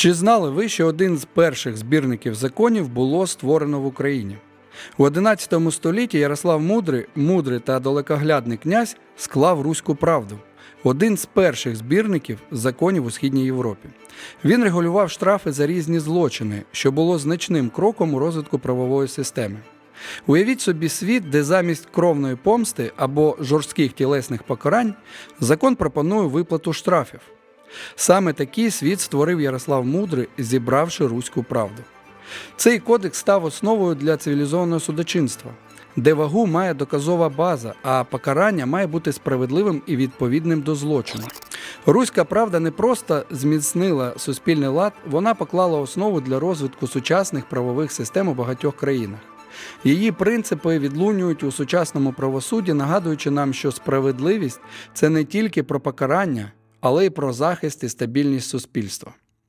Чи знали ви, що один з перших збірників законів було створено в Україні? У XI столітті Ярослав Мудрий, мудрий та далекоглядний князь склав Руську правду, один з перших збірників законів у Східній Європі. Він регулював штрафи за різні злочини, що було значним кроком у розвитку правової системи. Уявіть собі світ, де замість кровної помсти або жорстких тілесних покарань закон пропонує виплату штрафів. Саме такий світ створив Ярослав Мудрий, зібравши руську правду. Цей кодекс став основою для цивілізованого судочинства, де вагу має доказова база, а покарання має бути справедливим і відповідним до злочину. Руська правда не просто зміцнила суспільний лад, вона поклала основу для розвитку сучасних правових систем у багатьох країнах. Її принципи відлунюють у сучасному правосудді, нагадуючи нам, що справедливість це не тільки про покарання, але й про захист і стабільність суспільства.